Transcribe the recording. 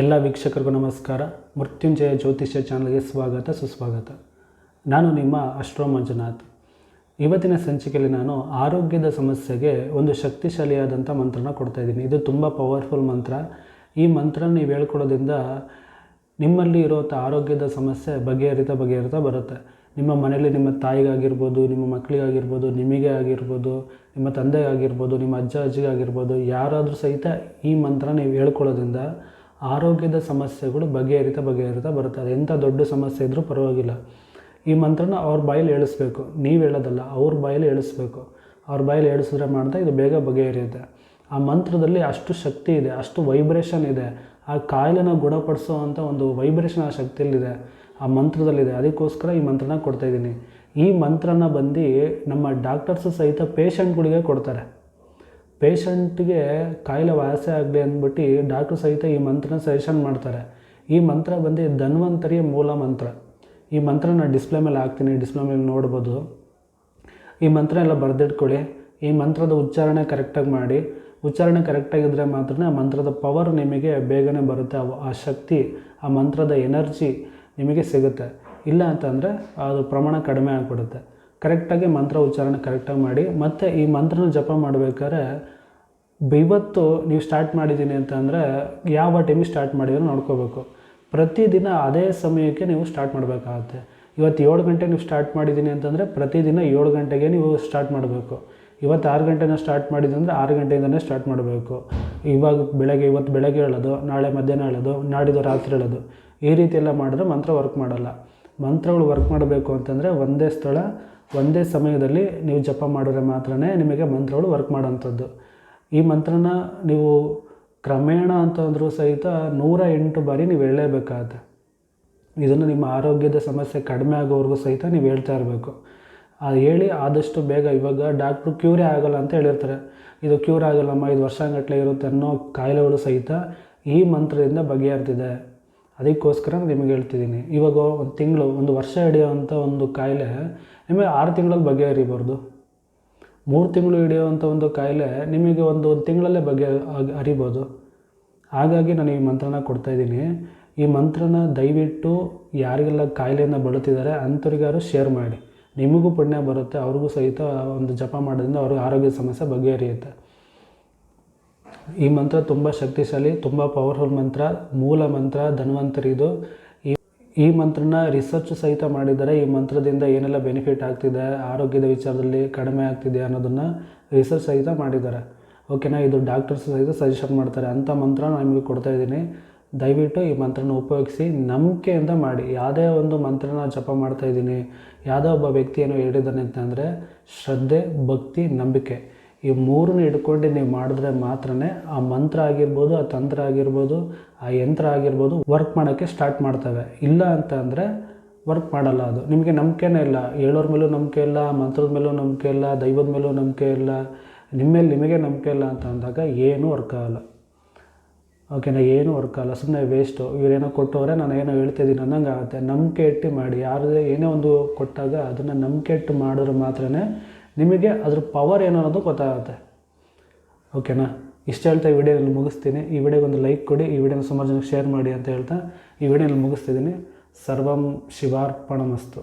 ಎಲ್ಲ ವೀಕ್ಷಕರಿಗೂ ನಮಸ್ಕಾರ. ಮೃತ್ಯುಂಜಯ ಜ್ಯೋತಿಷ್ಯ ಚಾನಲ್ಗೆ ಸ್ವಾಗತ, ಸುಸ್ವಾಗತ. ನಾನು ನಿಮ್ಮ ಅಶ್ರೋ ಮಂಜುನಾಥ್. ಇವತ್ತಿನ ಸಂಚಿಕೆಯಲ್ಲಿ ನಾನು ಆರೋಗ್ಯದ ಸಮಸ್ಯೆಗೆ ಒಂದು ಶಕ್ತಿಶಾಲಿಯಾದಂಥ ಮಂತ್ರನ ಕೊಡ್ತಾ ಇದ್ದೀನಿ. ಇದು ತುಂಬ ಪವರ್ಫುಲ್ ಮಂತ್ರ. ಈ ಮಂತ್ರ ನೀವು ಹೇಳ್ಕೊಡೋದ್ರಿಂದ ನಿಮ್ಮಲ್ಲಿ ಇರೋಂಥ ಆರೋಗ್ಯದ ಸಮಸ್ಯೆ ಬಗೆಹರಿತಾ ಬಗೆಹರಿತಾ ಬರುತ್ತೆ. ನಿಮ್ಮ ಮನೆಯಲ್ಲಿ ನಿಮ್ಮ ತಾಯಿಗಾಗಿರ್ಬೋದು, ನಿಮ್ಮ ಮಕ್ಕಳಿಗಾಗಿರ್ಬೋದು, ನಿಮಗೆ ಆಗಿರ್ಬೋದು, ನಿಮ್ಮ ತಂದೆಗಾಗಿರ್ಬೋದು, ನಿಮ್ಮ ಅಜ್ಜ, ಅಜ್ಜಿಗಾಗಿರ್ಬೋದು, ಯಾರಾದರೂ ಸಹಿತ ಈ ಮಂತ್ರ ನೀವು ಹೇಳ್ಕೊಳ್ಳೋದ್ರಿಂದ ಆರೋಗ್ಯದ ಸಮಸ್ಯೆಗಳು ಬಗೆಹರಿತಾ ಬಗೆಹರಿತಾ ಬರ್ತಾರೆ ಎಂಥ ದೊಡ್ಡ ಸಮಸ್ಯೆ ಇದ್ದರೂ ಪರವಾಗಿಲ್ಲ. ಈ ಮಂತ್ರನ ಅವ್ರ ಬಾಯಲ್ಲಿ ಹೇಳಿಸ್ಬೇಕು. ನೀವು ಹೇಳೋದಲ್ಲ, ಅವ್ರ ಬಾಯಲ್ಲಿ ಹೇಳಿಸ್ಬೇಕು. ಅವ್ರ ಬಾಯಲ್ಲಿ ಹೇಳಿಸಿದ್ರೆ ಮಾಡ್ತಾ ಇದು ಬೇಗ ಬಗೆಹರಿಯುತ್ತೆ. ಆ ಮಂತ್ರದಲ್ಲಿ ಅಷ್ಟು ಶಕ್ತಿ ಇದೆ, ಅಷ್ಟು ವೈಬ್ರೇಷನ್ ಇದೆ. ಆ ಕಾಯಿಲೆನ ಗುಣಪಡಿಸೋ ಒಂದು ವೈಬ್ರೇಷನ್ ಆ ಶಕ್ತಿಯಲ್ಲಿದೆ, ಆ ಮಂತ್ರದಲ್ಲಿದೆ. ಅದಕ್ಕೋಸ್ಕರ ಈ ಮಂತ್ರನ ಕೊಡ್ತಾಯಿದ್ದೀನಿ ಈ ಮಂತ್ರನ ಬಂದು ನಮ್ಮ ಡಾಕ್ಟರ್ಸು ಸಹಿತ ಪೇಷಂಟ್ಗಳಿಗೆ ಕೊಡ್ತಾರೆ. ಪೇಷಂಟ್ಗೆ ಕಾಯಿಲೆ ವಾಸೆ ಆಗಲಿ ಅಂದ್ಬಿಟ್ಟು ಡಾಕ್ಟ್ರು ಸಹಿತ ಈ ಮಂತ್ರನ ಸಜೆಷನ್ ಮಾಡ್ತಾರೆ. ಈ ಮಂತ್ರ ಬಂದು ಧನ್ವಂತರಿಯ ಮೂಲ ಮಂತ್ರ. ಈ ಮಂತ್ರ ನಾನು ಡಿಸ್ಪ್ಲೇ ಮೇಲೆ ಹಾಕ್ತೀನಿ, ಡಿಸ್ಪ್ಲೇ ಮೇಲೆ ನೋಡ್ಬೋದು. ಈ ಮಂತ್ರ ಎಲ್ಲ ಬರೆದಿಟ್ಕೊಳ್ಳಿ. ಈ ಮಂತ್ರದ ಉಚ್ಚಾರಣೆ ಕರೆಕ್ಟಾಗಿ ಮಾಡಿ. ಉಚ್ಚಾರಣೆ ಕರೆಕ್ಟಾಗಿದ್ದರೆ ಮಾತ್ರ ಆ ಮಂತ್ರದ ಪವರ್ ನಿಮಗೆ ಬೇಗನೆ ಬರುತ್ತೆ. ಆ- ಶಕ್ತಿ, ಆ ಮಂತ್ರದ ಎನರ್ಜಿ ನಿಮಗೆ ಸಿಗುತ್ತೆ. ಇಲ್ಲ ಅಂತಂದರೆ ಅದು ಪ್ರಮಾಣ ಕಡಿಮೆ ಆಗಿಬಿಡುತ್ತೆ. ಕರೆಕ್ಟಾಗಿ ಮಂತ್ರ ಉಚ್ಚಾರಣೆ ಕರೆಕ್ಟಾಗಿ ಮಾಡಿ, ಮತ್ತು ಈ ಮಂತ್ರನ ಜಪ ಮಾಡಬೇಕಾದ್ರೆ ಇವತ್ತು ನೀವು ಸ್ಟಾರ್ಟ್ ಮಾಡಿದ್ದೀನಿ ಅಂತಂದರೆ ಯಾವ ಟೈಮಿಗೆ ಸ್ಟಾರ್ಟ್ ಮಾಡಿದ್ರು ನೋಡ್ಕೋಬೇಕು. ಪ್ರತಿದಿನ ಅದೇ ಸಮಯಕ್ಕೆ ನೀವು ಸ್ಟಾರ್ಟ್ ಮಾಡಬೇಕಾಗತ್ತೆ. ಇವತ್ತು ಏಳು ಗಂಟೆ ನೀವು ಸ್ಟಾರ್ಟ್ ಮಾಡಿದ್ದೀನಿ ಅಂತಂದರೆ ಪ್ರತಿದಿನ ಏಳು ಗಂಟೆಗೆ ನೀವು ಸ್ಟಾರ್ಟ್ ಮಾಡಬೇಕು. ಇವತ್ತು ಆರು ಗಂಟೆನ ಸ್ಟಾರ್ಟ್ ಮಾಡಿದ್ದೀನಿ ಅಂದರೆ ಆರು ಗಂಟೆಯಿಂದನೇ ಸ್ಟಾರ್ಟ್ ಮಾಡಬೇಕು. ಇವಾಗ ಬೆಳಗ್ಗೆ, ಇವತ್ತು ಬೆಳಗ್ಗೆ ಹೇಳೋದು, ನಾಳೆ ಮಧ್ಯಾಹ್ನ ಹೇಳೋದು, ನಾಡಿದ್ದು ರಾತ್ರಿ ಹೇಳೋದು. ಈ ರೀತಿ ಎಲ್ಲ ಮಾಡಿದ್ರೆ ಮಂತ್ರ ವರ್ಕ್ ಮಾಡಲ್ಲ. ಮಂತ್ರಗಳು ವರ್ಕ್ ಮಾಡಬೇಕು ಅಂತಂದರೆ ಒಂದೇ ಸ್ಥಳ ಒಂದೇ ಸಮಯದಲ್ಲಿ ನೀವು ಜಪ ಮಾಡಿದ್ರೆ ಮಾತ್ರ ನಿಮಗೆ ಮಂತ್ರಗಳು ವರ್ಕ್ ಮಾಡೋಂಥದ್ದು ಈ ಮಂತ್ರನ ನೀವು ಕ್ರಮೇಣ ಅಂತಂದರೂ ಸಹಿತ ನೂರ ಎಂಟು ಬಾರಿ ನೀವು ಹೇಳಲೇಬೇಕಾಗತ್ತೆ. ಇದನ್ನು ನಿಮ್ಮ ಆರೋಗ್ಯದ ಸಮಸ್ಯೆ ಕಡಿಮೆ ಆಗೋವರೆಗೂ ಸಹಿತ ನೀವು ಹೇಳ್ತಾ ಇರಬೇಕು. ಅದು ಹೇಳಿ ಆದಷ್ಟು ಬೇಗ ಇವಾಗ ಡಾಕ್ಟ್ರು ಕ್ಯೂರೇ ಆಗಲ್ಲ ಅಂತ ಹೇಳಿರ್ತಾರೆ. ಇದು ಕ್ಯೂರ್ ಆಗೋಲ್ಲಮ್ಮ, ಇದು ವರ್ಷಗಟ್ಟಲೆ ಇರುತ್ತೆ ಅನ್ನೋ ಕಾಯಿಲೆಗಳು ಸಹಿತ ಈ ಮಂತ್ರದಿಂದ ಬಗೆಹರ್ತಿದೆ ಅದಕ್ಕೋಸ್ಕರ ನಿಮಗೆ ಹೇಳ್ತಿದ್ದೀನಿ. ಇವಾಗ ಒಂದು ತಿಂಗಳು, ಒಂದು ವರ್ಷ ಹಿಡಿಯೋವಂಥ ಒಂದು ಕಾಯಿಲೆ ನಿಮಗೆ ಆರು ತಿಂಗಳಲ್ಲಿ ಬಗೆಹರಿಬಾರ್ದು. ಮೂರು ತಿಂಗಳು ಹಿಡಿಯೋವಂಥ ಒಂದು ಕಾಯಿಲೆ ನಿಮಗೆ ಒಂದು ಒಂದು ತಿಂಗಳಲ್ಲೇ ಬಗೆ ಅರಿಬೋದು ಹಾಗಾಗಿ ನಾನು ಈ ಮಂತ್ರನ ಕೊಡ್ತಾಯಿದ್ದೀನಿ ಈ ಮಂತ್ರನ ದಯವಿಟ್ಟು ಯಾರಿಗೆಲ್ಲ ಕಾಯಿಲೆಯಿಂದ ಬಳಲ್ತಿದ್ದಾರೆ ಅಂಥವ್ರಿಗಾರು ಶೇರ್ ಮಾಡಿ. ನಿಮಗೂ ಪುಣ್ಯ ಬರುತ್ತೆ, ಅವ್ರಿಗೂ ಸಹಿತ ಒಂದು ಜಪ ಮಾಡೋದ್ರಿಂದ ಅವ್ರಿಗೆ ಆರೋಗ್ಯ ಸಮಸ್ಯೆ ಬಗೆಹರಿಯುತ್ತೆ. ಈ ಮಂತ್ರ ತುಂಬ ಶಕ್ತಿಶಾಲಿ, ತುಂಬ ಪವರ್ಫುಲ್ ಮಂತ್ರ, ಮೂಲ ಮಂತ್ರ, ಧನ್ವಂತರಿದು. ಈ ಈ ಮಂತ್ರನ ರಿಸರ್ಚ್ ಸಹಿತ ಮಾಡಿದ್ದಾರೆ ಈ ಮಂತ್ರದಿಂದ ಏನೆಲ್ಲ ಬೆನಿಫಿಟ್ ಆಗ್ತಿದೆ, ಆರೋಗ್ಯದ ವಿಚಾರದಲ್ಲಿ ಕಡಿಮೆ ಆಗ್ತಿದೆ ಅನ್ನೋದನ್ನು ರಿಸರ್ಚ್ ಸಹಿತ ಮಾಡಿದ್ದಾರೆ. ಓಕೆನಾ ಇದು ಡಾಕ್ಟರ್ಸ್ ಸಹಿತ ಸಜೆಷನ್ ಮಾಡ್ತಾರೆ. ಅಂಥ ಮಂತ್ರ ನಾನು ನಿಮಗೆ ಕೊಡ್ತಾ ಇದ್ದೀನಿ. ದಯವಿಟ್ಟು ಈ ಮಂತ್ರನ ಉಪಯೋಗಿಸಿ ನಂಬಿಕೆಯಿಂದ ಮಾಡಿ. ಯಾವುದೇ ಒಂದು ಮಂತ್ರನ ಜಪ ಮಾಡ್ತಾ ಇದ್ದೀನಿ, ಯಾವುದೋ ಒಬ್ಬ ವ್ಯಕ್ತಿ ಹೇಳಿದ್ದಾನೆ ಅಂತಂದರೆ, ಶ್ರದ್ಧೆ, ಭಕ್ತಿ, ನಂಬಿಕೆ. ಈ ಮೂರನ್ನ ಇಟ್ಕೊಂಡು ನೀವು ಮಾಡಿದ್ರೆ ಮಾತ್ರನೇ ಆ ಮಂತ್ರ ಆಗಿರ್ಬೋದು, ಆ ತಂತ್ರ ಆಗಿರ್ಬೋದು, ಆ ಯಂತ್ರ ಆಗಿರ್ಬೋದು ವರ್ಕ್ ಮಾಡೋಕ್ಕೆ ಸ್ಟಾರ್ಟ್ ಮಾಡ್ತವೆ. ಇಲ್ಲ ಅಂತ ಅಂದರೆ ವರ್ಕ್ ಮಾಡಲ್ಲ ಅದು. ನಿಮಗೆ ನಂಬಿಕೆನೇ ಇಲ್ಲ. ಹೇಳೋರ ಮೇಲೂ ನಂಬಿಕೆ ಇಲ್ಲ ಮಂತ್ರದ ಮೇಲೂ ನಂಬಿಕೆ ಇಲ್ಲ, ದೈವದ ಮೇಲೂ ನಂಬಿಕೆ ಇಲ್ಲ, ನಿಮ್ಮ ಮೇಲೆ ನಿಮಗೆ ನಂಬಿಕೆ ಇಲ್ಲ ಅಂತ ಅಂದಾಗ ಏನೂ ವರ್ಕ್ ಆಗಲ್ಲ. ಓಕೆನಾ ಏನೂ ವರ್ಕ್ ಆಗಲ್ಲ. ಸುಮ್ಮನೆ ವೇಸ್ಟು ಇವರೇನೋ ಕೊಟ್ಟವ್ರೆ, ನಾನು ಏನೋ ಹೇಳ್ತಿದ್ದೀನಿ ಅನ್ನಂಗೆ ಆಗುತ್ತೆ ನಂಬಿಕೆ ಇಟ್ಟು ಮಾಡಿ. ಯಾರದೇ ಏನೇ ಒಂದು ಕೊಟ್ಟಾಗ ಅದನ್ನು ನಂಬಿಕೆ ಇಟ್ಟು ಮಾಡಿದ್ರೆ ಮಾತ್ರ ನಿಮಗೆ ಅದ್ರ ಪವರ್ ಏನು ಅನ್ನೋದು ಗೊತ್ತಾಗುತ್ತೆ. ಓಕೆನಾ ಇಷ್ಟು ಹೇಳ್ತಾ ಈ ವಿಡಿಯೋನಲ್ಲಿ ಮುಗಿಸ್ತೀನಿ. ಈ ವಿಡಿಯೋಗೆ ಒಂದು ಲೈಕ್ ಕೊಡಿ, ಈ ವಿಡಿಯೋನ ಸುಮಾರು ಜನಕ್ಕೆ ಶೇರ್ ಮಾಡಿ ಅಂತ ಹೇಳ್ತಾ ಈ ವಿಡಿಯೋನಲ್ಲಿ ಮುಗಿಸ್ತಿದ್ದೀನಿ. ಸರ್ವಂ ಶಿವಾರ್ಪಣಮಸ್ತು.